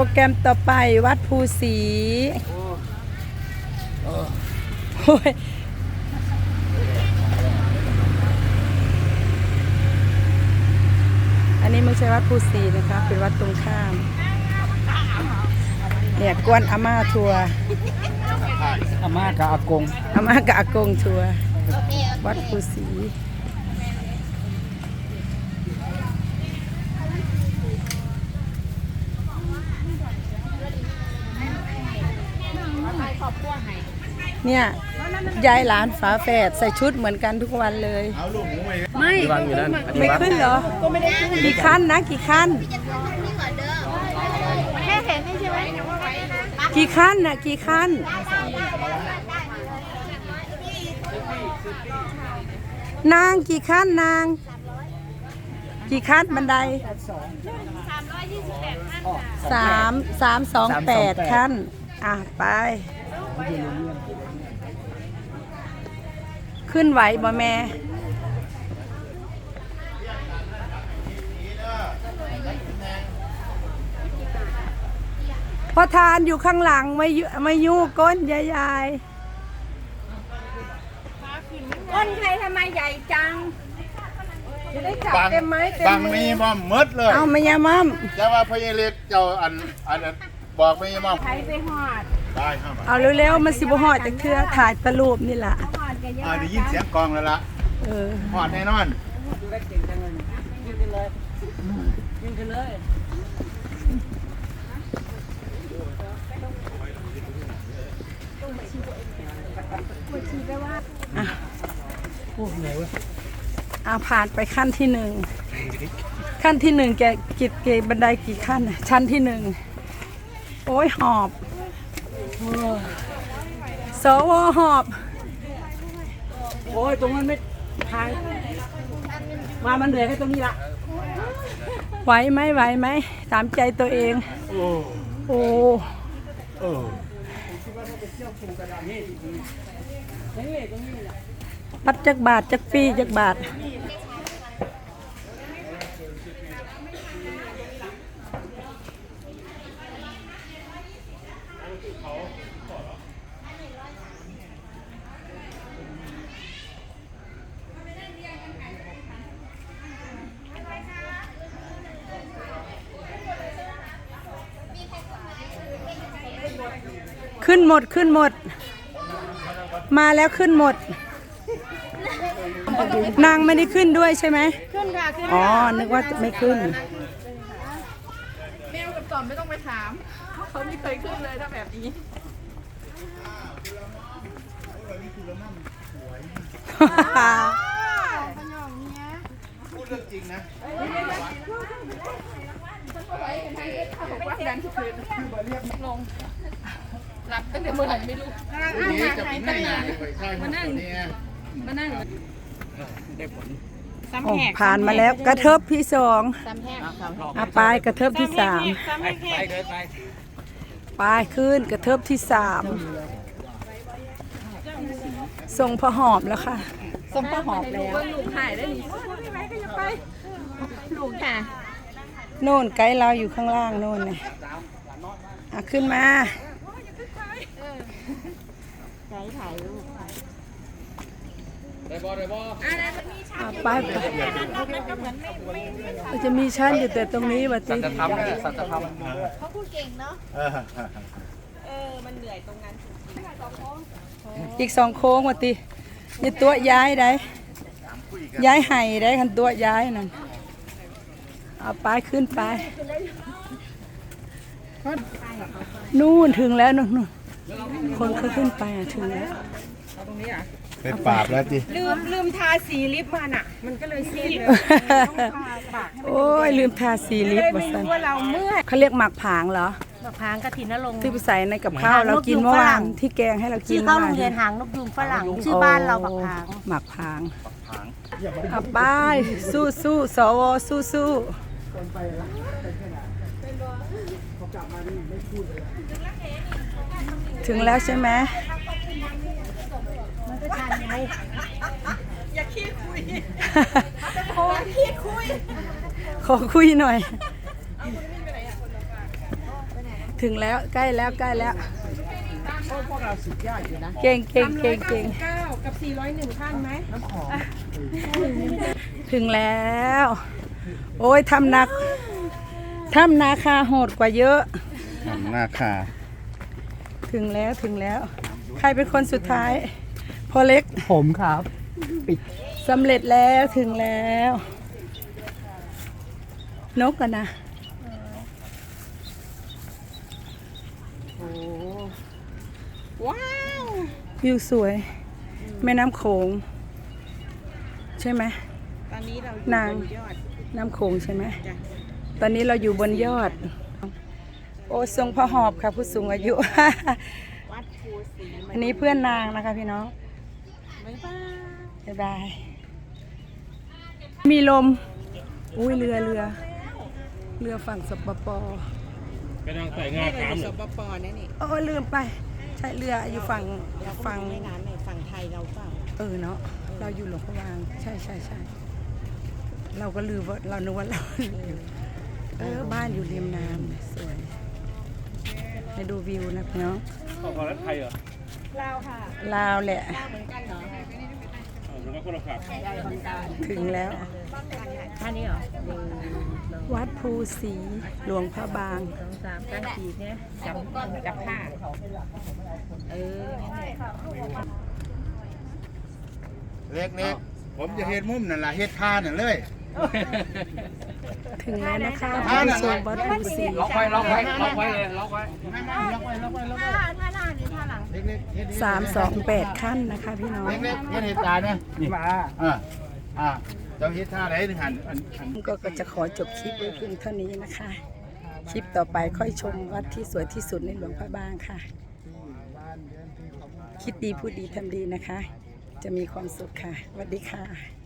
รแกรมต่อไปวัดภูศรีโอ้ยอันนี้ไม่ใช่วัดภูศรีนะคะ เป็นวัดตรงข้าม เนี่ยกวนอาม่าทัวร์อาม่ากับอากงอาม่ากับอากงทัวร์วัดภูศ เนี่ยยายหลานฝาแฝดใส่ชุดเหมือนกันทุกวันเลย ไม่วางอยู่นั่นไม่ขึ้นเหรอกี่ขั้นนะกี่ขั้นแค่เห็นนี่ใช่ไหมกี่ขั้นน่ะกี่ขั้นนางกี่ขั้นนาง กี่ขั้นบันไดสามสามสองแปดขั้น อะ ไป ขึ้นไหวบ่แม่พอทานอยู่ข้างหลังไม่ยุไม่ยู่ก้นยายยายก้นใครทำไมใหญ่จัง จะได้จับบางเต็มไม้เต็มบางมืมีอม่อมหมดเลยเอาไม่ยามั่มจะว่าพญาเล็กเจ้าอันอันนั้นบอกไม่ม่อมใครไปหอดได้เข้ามาเอาเร็วๆมันสิบหอดจากเทือถ่ายตะลูปนี่แหละหอดกัน เยอะอ่าได้ยินเสียงกลองแล้วล่ะเออหอดแน่นอนเอาผ่านไปขั้นที่หนึ่ง ขั้นที่หนึ่งแกกี่เกบันไดกี่ขั้นน่ะชั้นที่หนึ่ง โอ้ยหอบโอ้ยสวหอบโอ้ยตรงนั้นไม่ทางมามันเหนื่อยแค่ตรงนี้ละไหวไหมไหวไหมตามใจตัวเอง โอ้โอ้โอ้ปัดจักบาทจักฟรีจักบาท ขึ้นหมดขึ้นหมด มาแล้วขึ้นหมด นางไม่ได้ขึ้นด้วยใช่ไหมขึ้นค่ะขึ้นอ๋อนึกว่าจะไม่ขึ้นแมวกับต่อมไม่ต้องไปถามเขาไม่เคยขึ้นเลยถ้าแบบนี้พูดเรื่องจริงนะบอกว่าดันทุกคืนลง หลับตั้งแต่เมื่อไหร่ไม่รู้นี่จะเป็นหน้าไปใช่มานั่งเนี่ยมานั่งโอ้ผ่านมาแล้วกระเทิบที่สองซ้ำแห้งอาปลายกระเทิบที่สามซ้ำแห้งไปเดินไปปลายขึ้นกระเทิบที่สามส่งพอหอบแล้วค่ะส้มก็หอบแล้วลูกหายได้หนิไม่ไหวก็อย่าไปลูกค่ะโน่นไกด์เราอยู่ข้างล่างโน่นเลยอะขึ้นมา ใจถ่ายรูปได้บ่ได้บ่อะไปไปมันจะมีชั้นอยู่แต่ตรงนี้บัดสันี้จธรรมเนี่ยสัจธรรมเขาพูดเก่งเนาะเออเออมันเหนื่อยตรงนั้นอีกสองโค้งบัดนี้นี่ตัวย้ายได้ย้ายไห้ได้คันตัวย้ายนั่นเอาไปขึ้นไปนู่นถึงแล้วนู่นนู่น คนเขาขึ้นไปอะถึงแล้วไปปราบแล้วจิลืมลืมทาสีลิปมันอะ มันก็เลยซีดเลยโอ้ยลืมทาสีลิปมาสันว่าเราเมื่อยเขาเรียกหมักผางเหรอ มะพร้างกระถินนรงค์ ที่ไปใส่ในกับข้าวเรากินเมื่อวานที่แกงให้เรากิชื่นอเข้าเมื่อโรวานงเรียนหางนกยูงฝรั่งชื่อบ้านเรามะพร้าง หมักผางเอาไปสู้สู้สวสู้สู้ ถึงแล้วใช่ไหมอย่าขี้คุยขอขี้คุย ขอคุยหน่อย ถึงแล้วใกล้แล้วใกล้แล้วโอ้พวกเราสุดยอดอยู่นะ เก่งเก่งเก่งเก่งเก้ากับสี่ร้อยหนึ่งท่านไหมน้ำหอมถึงแล้ว โอ้ยทำนา ทำนาคาโหดกว่าเยอะหน้าคาถึงแล้วถึงแล้ว ใครเป็นคนสุดท้าย พอเล็กผมครับ สำเร็จแล้วถึงแล้ว นกกันนะโอ้ว้าว วิวสวย แม่น้ำโขง ใช่ไหม ตอนนี้เราอยู่นาง บนยอดน้ำโขงใช่ไหม จ้ะ ตอนนี้เราอยู่บนยอด โอ้ทรงพระหอบค่ะผู้สูงอายุ วัดภูสีอันนี้เพื่อนนางนะคะพี่น้องบ๊ายบายบ๊ายบาย มีลม อุ้ยเรือเรือ เรือฝั่งสปปนี่เราอยู่สปปนะนี่โอ้ลืมไป ใช่เรืออยู่ฝั่งฝั่งแม่น้ำในฝั่งไทยเราเปล่าเออเนาะเราอยู่หลวงพระวาง ใช่ใช่ใช่เราก็ลืมว่าเรานึกว่าเรา เออบ้านอยู่ริมน้ำสวยไปดูวิวนะพี่น้องเราค่ะลาวแหละเหมือนกันเหรอถึงแล้วท่านี้เหรอวัดภูศรีหลวงพระบางสองสามตั้งขีดเนี่ยจับจับผ้าเออนั่นแหละเล็กเล็กผมจะเฮ็ดมุมนั่นล่ะเฮ็ดท่านั่นเลย ถึงแล้วนะคะอ่าผู้นั่นชน่ะมวัดภูศรีล็อกไว้ล็อกไว้ล็อกไว้เลยล็อกไว้ไม่ไม่ล็อกไว้ล็อกไว้ล็อกไว้ท่าท่าหน้าหรือท่าหลังเล็กเล็กเฮ็ดเฮ็ดสามสองแปดขั้นนะคะพี่น้องเล็กเล็กเฮ็ดเฮ็ดตาเนี่ยนี่มาอ่าอ่าเจ้าเฮ็ดท่าไหนถึงหันอันอันก็ก็จะขอจบคลิปไว้เพียงเท่านี้นะคะ คลิปต่อไปค่อยชมวัดที่สวยที่สุดในหลวงพระบางค่ะ คิดดีพูดดีทำดีนะคะ จะมีความสุขค่ะสวัสดีค่ะ